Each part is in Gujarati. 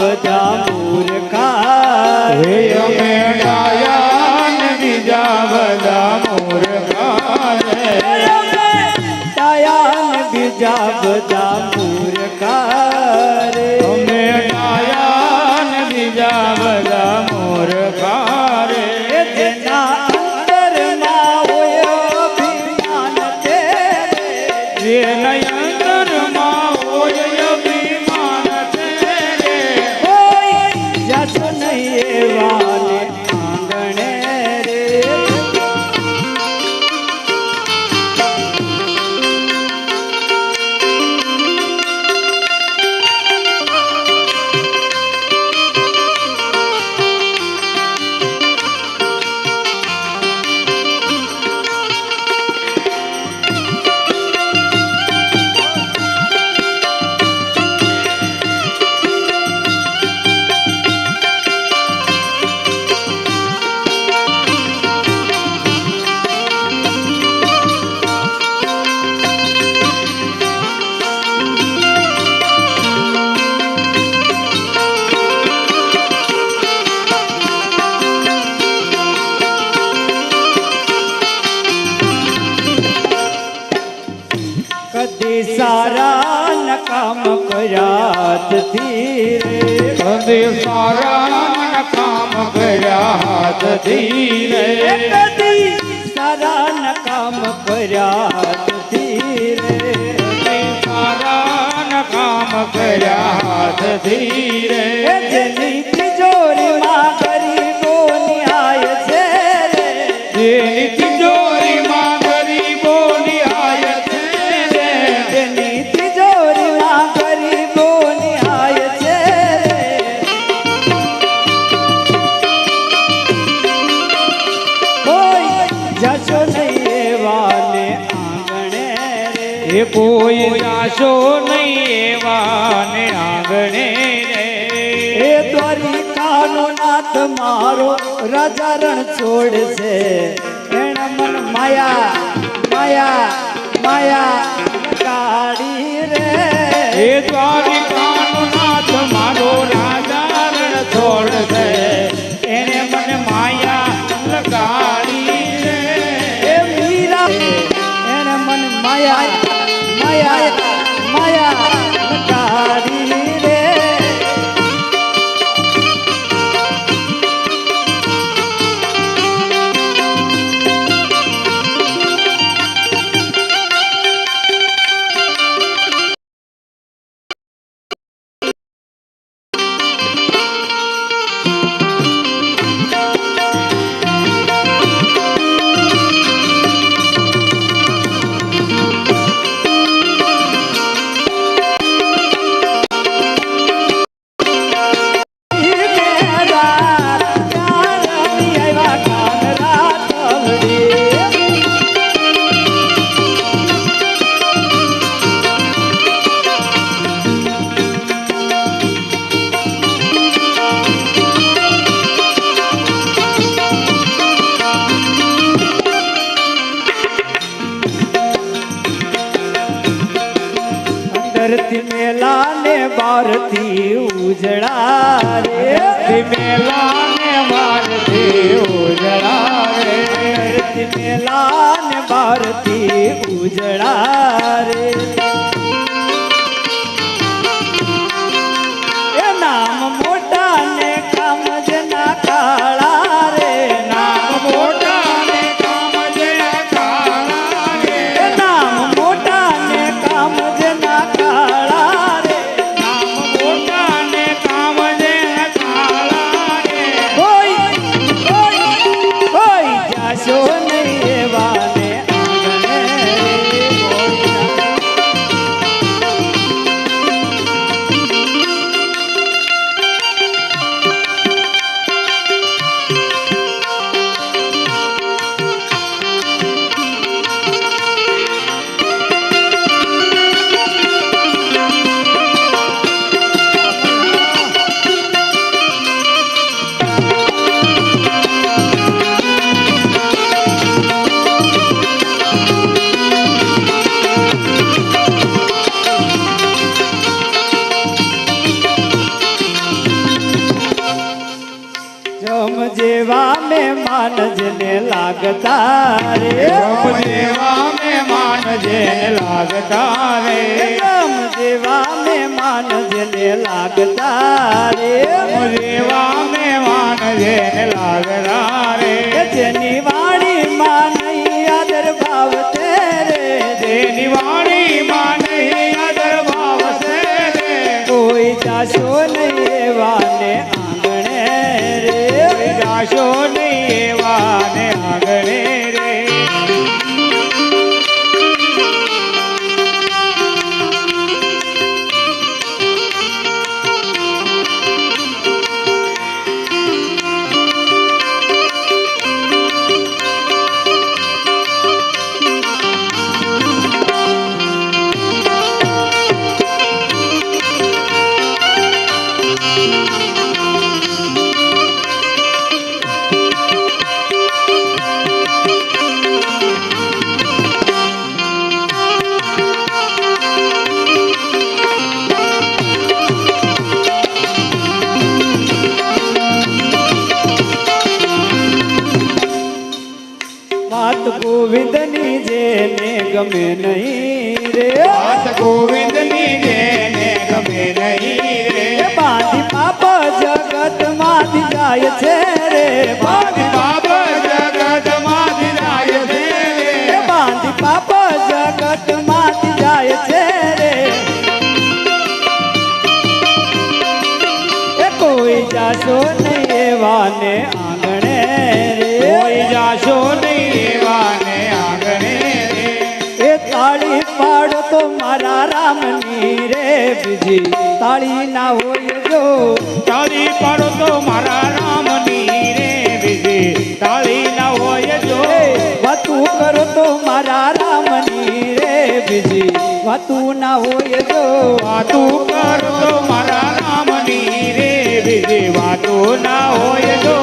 બધા મૂર્ખા હે અમે ડાયા બીજા બધા મૂર્ખા ડાયા બીજા બધા મૂર્ખા નથી રે નથી સારા નકામ કર્યા નથી રે પાડશો નહીં એવાને આંગણે એ દ્વારિકાનો નાથ મારો રાજા રણ છોડશે. એણે મન માયા માયા માયા કાઢી રે. એ દ્વારિકા મહેમાન જેને લાગતા રે. બ્રહ્મ જેવા મહેમાન જેને લાગતા રે. રામ જેવા મહેમાન જેને લાગતા રે. બ્રહ્મ જેવા મહેમાન જેને લાગતા રે. જેની જાશો નહીં એવાને આંગણે રે. કોઈ જાશો નહીં એવાને આંગણે રે. એ તાળી પાડો તો મારા રામની રે બીજી. તાળી ના હોય જો. તાળી પાડો તો મારા રામની રે બીજી. તાળી ના હોય જો. વાતું કરો તો મારા રામની રે બીજી. વાતું ના હોય જો. વાતું કરતો મારા રામની રે બીજી વાતો ના હોય જો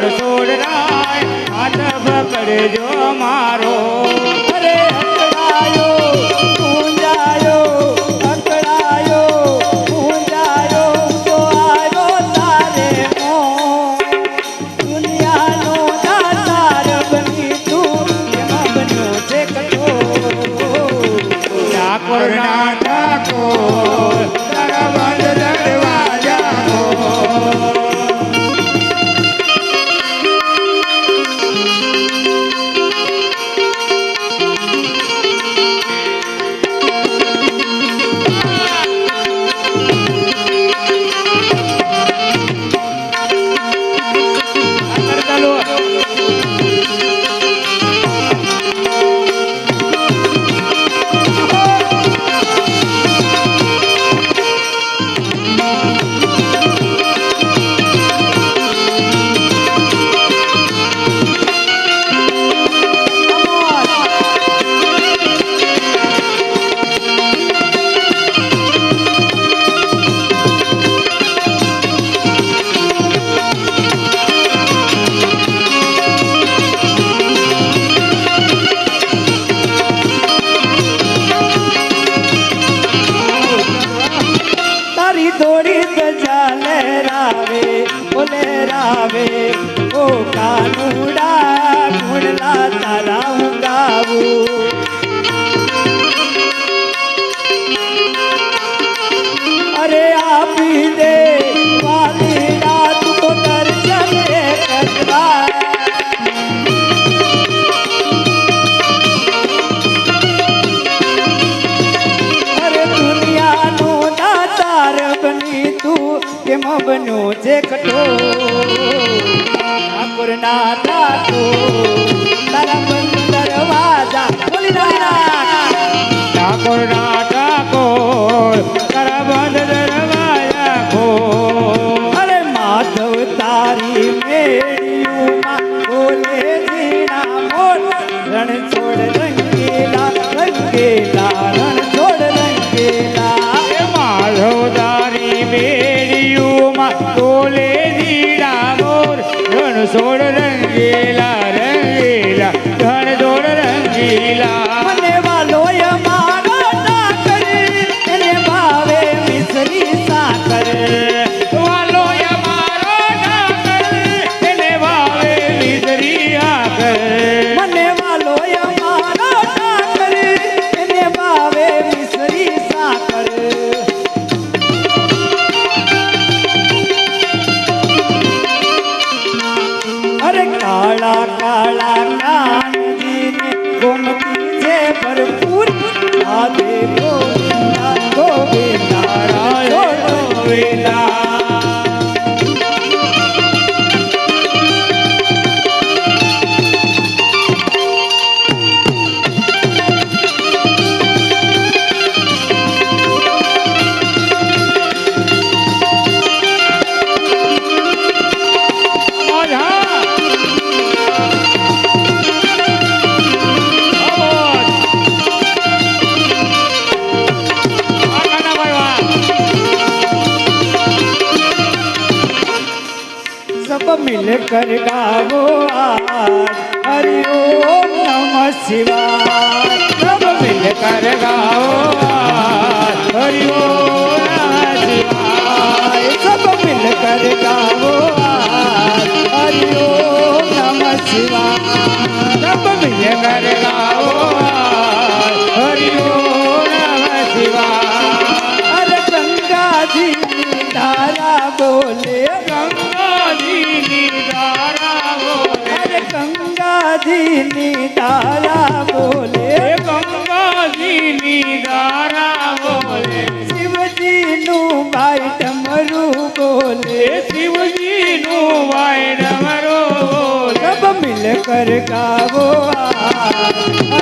છોડ છોડ રાય હાથ પકડજો મારો. Maria. कर गावो आज हरि ओम नमः शिवाय सब मिल कर गाओ आज हरि ओम नमः शिवाय सब मिल कर गाओ ની ધારા બોલે ગંગાજીની ધારા બોલે શિવજીનું ભાઈ ડમરું બોલે શિવજીનું ભાઈ ડમરું બોલે સબ મિલ કર ગાવો આ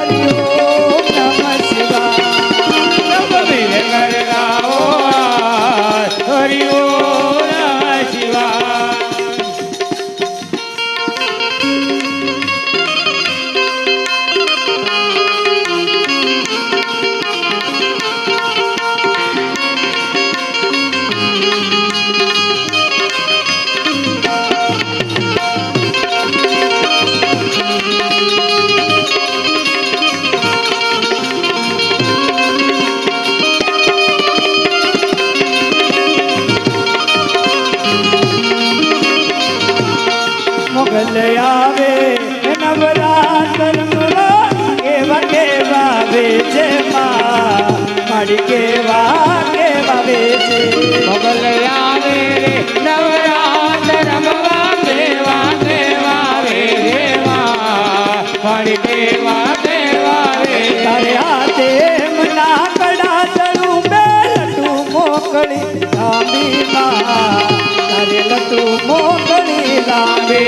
આવે નવરાત્રમાં કેવા કેવા વેચે માં? મારી કેવા કેવા વેચે મોગલ આવે રે નવરાત રમવા દેવા દેવા રે દેવા મારી દેવા દેવા રે તારે હાથે મના કડા ચડું બે લટુ મોકળી લાંબી માં તારે લટુ મોકળી લાંબી બે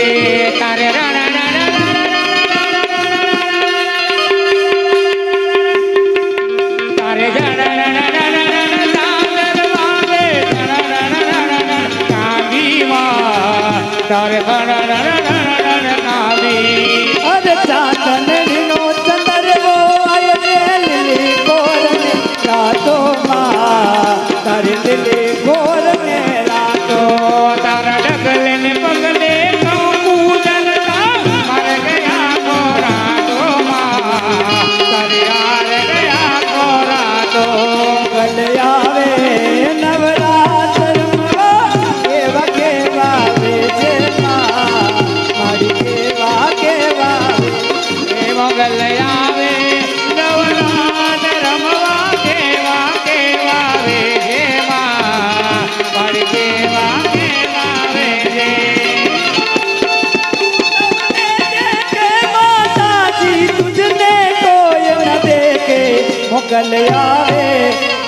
તારે રણ રણ તારે જણ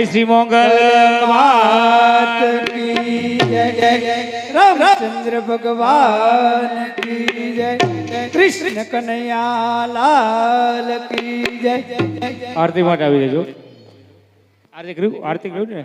આઈ શ્રી મોગલ જય. રામચંદ્ર ભગવાન કી જય. કૃષ્ણ કનૈયા લાલ કી જય. આરતી માટે આવી જજો. આરતી કર્યું? આરતી કર્યું ને?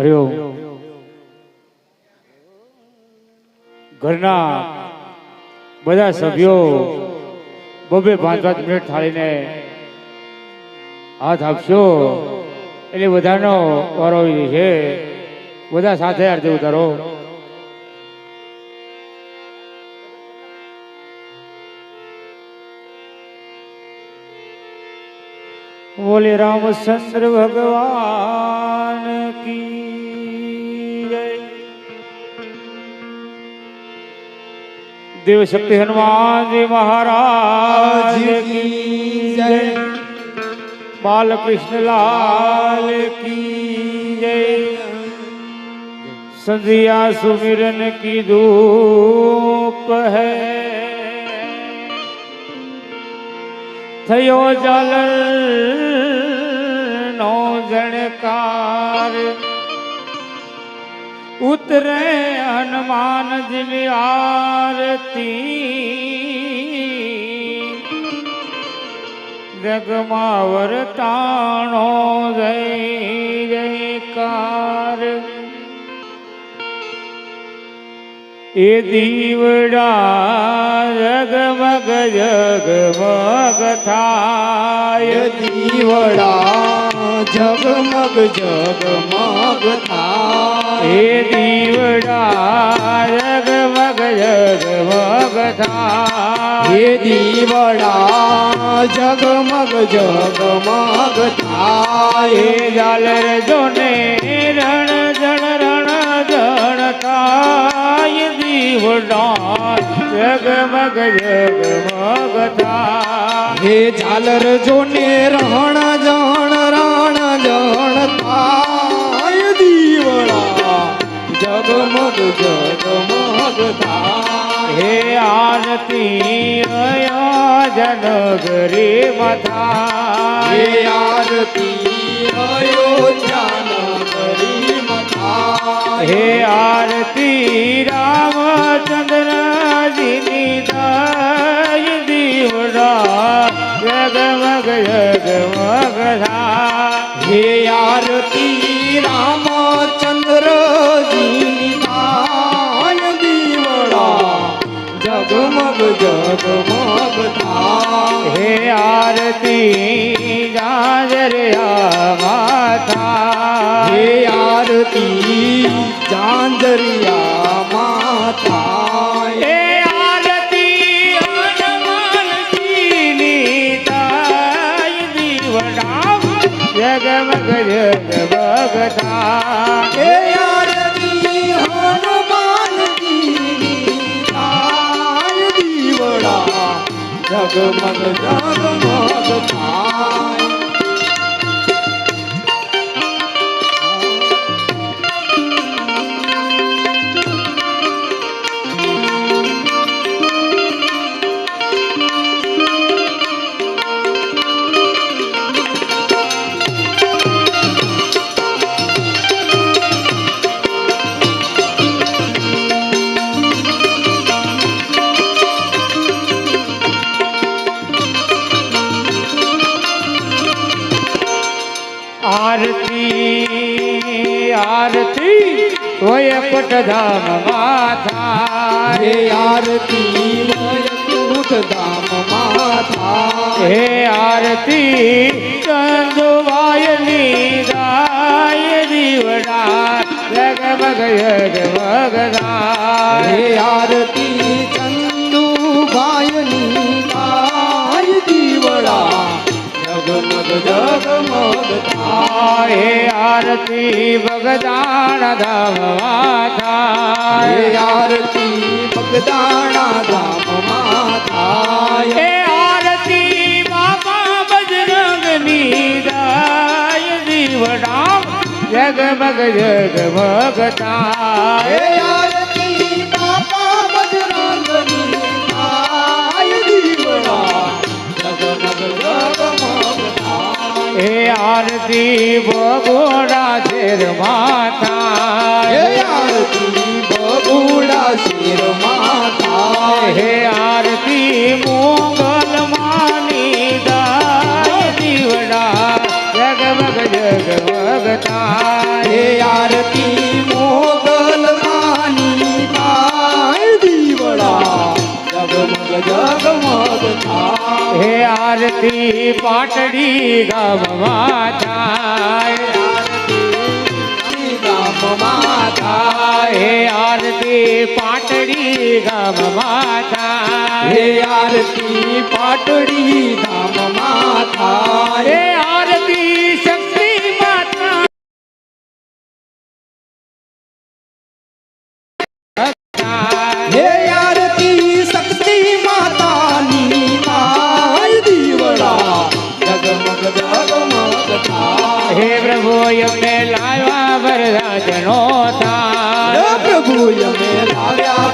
હરિઓમ ઘરના બધા સભ્યો બબે પાંચ પાંચ મિનિટ થાળીને હાથ આપશો. એટલે બધાનો વારો છે. બધા સાથે આરતી ઉતારો. બોલે રામચંદ્ર ભગવાન કી દેવ શક્તિ હનુમાનજી મહારાજ કી જય. બાલકૃષ્ણ લાલ કી જય. સંધિયા સુમિરન કી ધૂપ હૈ. થયો જલ નો જણકાર. ઉતરે હનુમાનજી આરતી જગમાં વરતાણો જય જયકાર એ દીવડા જગમગ જગમગ થાય દીવડા જગમગ જગમગ થાય. એ દીવડા જગમગ જગમગ થાય. હે દીવડા જગમગ જગમગ થાય. એ ઝાલર જોને રણ જણ રણ જણ થાય. દીવડા જગમગ જગમગ થાય. હે ઝાલર જોને રણ જણ જગમગ જગમગ થાય હે આરતી જનગરી ગરી હે મથા આરતી અયોધ્યા નગરી મથાય. હે આરતી રામચંદ્રજીની દાય દીવડા જગમગ જગમગ થાય. હે આરતી રામચંદ્રજીની જગમગ જગમગ થાય હે આરતી જાજરિયા માથા હે આરતી ચાંદરિયા માથાય હે આરતી હનુમાનજીની તાય દીવડા જગમગ જગમગ જગમગ જગમગ થાય પટધામ માથા હે આરતી વયકૃત ધામ માથા હે આરતી ચંદુવાયની ગાય દીવડા. જગમગ જગમગ હે ગાય આરતી જગમગ થાય હે આરતી બગદાણ ધામ હે માથા આરતી ભગદાણા ધામમાં થાય હે આરતી બાબા બજરંગની ગાય દીવડા જગમગ જગમગ થાય હે આરતી ભગોડા શેર માથા હે આરતી બબુડા શેર થાય હે આરતી મોગલ માની ગાય દીવડા. જગમગ જગમગ હે આરતી મોગલ માની થાય દીવડા. જગમગ જગમગ હે આરતી પાટડી ગામમાં થાય. હે આરતી પાટડી ગામમાં થાય. હે આરતી પાટડી ગામમાં થાય. હે થાય પ્રભુ અમે લાવ્યા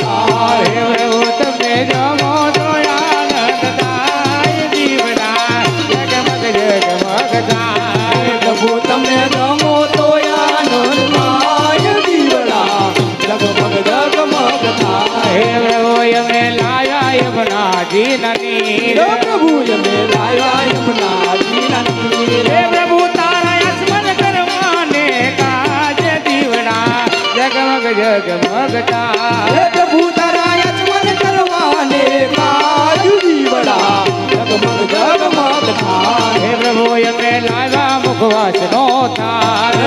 થાય હે પ્રભુ તમે જમો તો આનંદ થાય દીવડા જગમગ જગમગ થાય પ્રભુ તમે રમો તો આનંદ થાય દીવડા જગમગ જગમગ થાય હે અમે લાયા યમના પ્રભુ અમે યમુનાજીના જગમગ જગમગતા પ્રભુ તારા યજમાન કરવાને કાજુ દીવડા જગમગ જગમગ થાય હે પ્રભુ અમે લાવ્યા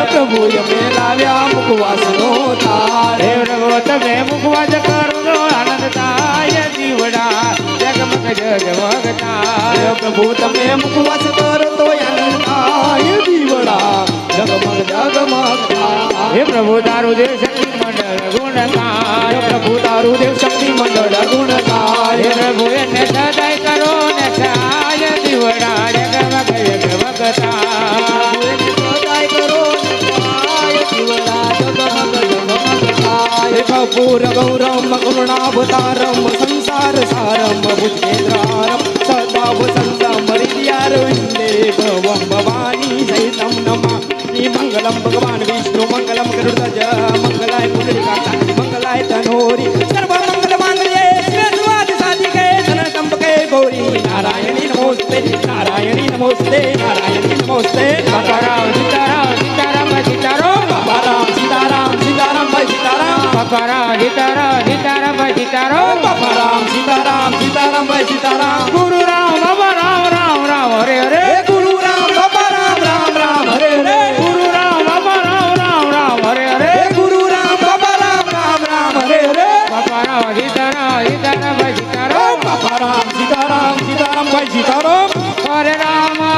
પ્રભુ લાવ્યા મુખવાસનો તાર હે પ્રભુ તમે મુખવાસ કરો આનંદ થાય દીવડા જગમગ જગમગતા પ્રભુ તમે મુખવાસ કરો પ્રભુ તારું દેવ શક્તિ મંડળ, ગુણકાર. પ્રભુ તારું દેવ શક્તિ મંડળ, ગુણકાર. પ્રભુ, એને સદાય કરો ને સાય દીવડા જગમગ જગમગતા સદાય કરો સહાય દીવડા જગમગ જગમગ થાય કપૂર ગૌરમ કરુણાવતારમ, સંસાર સારમ ભુજેન્દ્રારમ સદા વસંતમ હરિદ્યારવિંદે ભવમ, ભવાની મંગલમ ભગવાન વિષ્ણુ મંગલમ ગરુડજ મંગલાય પુંડરીકાક્ષ મંગલાય તનોરી સર્વ મંગલ માંગલ્યે શિવે સર્વાર્થ સાધિકે ધનતંબકે ગૌરી નારાયણી નમોસ્તે નારાયણી નમોસ્તે નારાયણી નમોસ્તે નારાયણ સીતારામ સીતારામ સીતારામ સીતારામ બાપારામ સીતારામ સીતારામ ભાઈ સીતારામ બાપારામ સીતારામ સીતારામ સીતારામ બાપારામ સીતારામ સીતારામ ભાઈ સીતારામ ગુરુ રામ બાબા રામ સીતારામ સીતારામ. હરે રામ.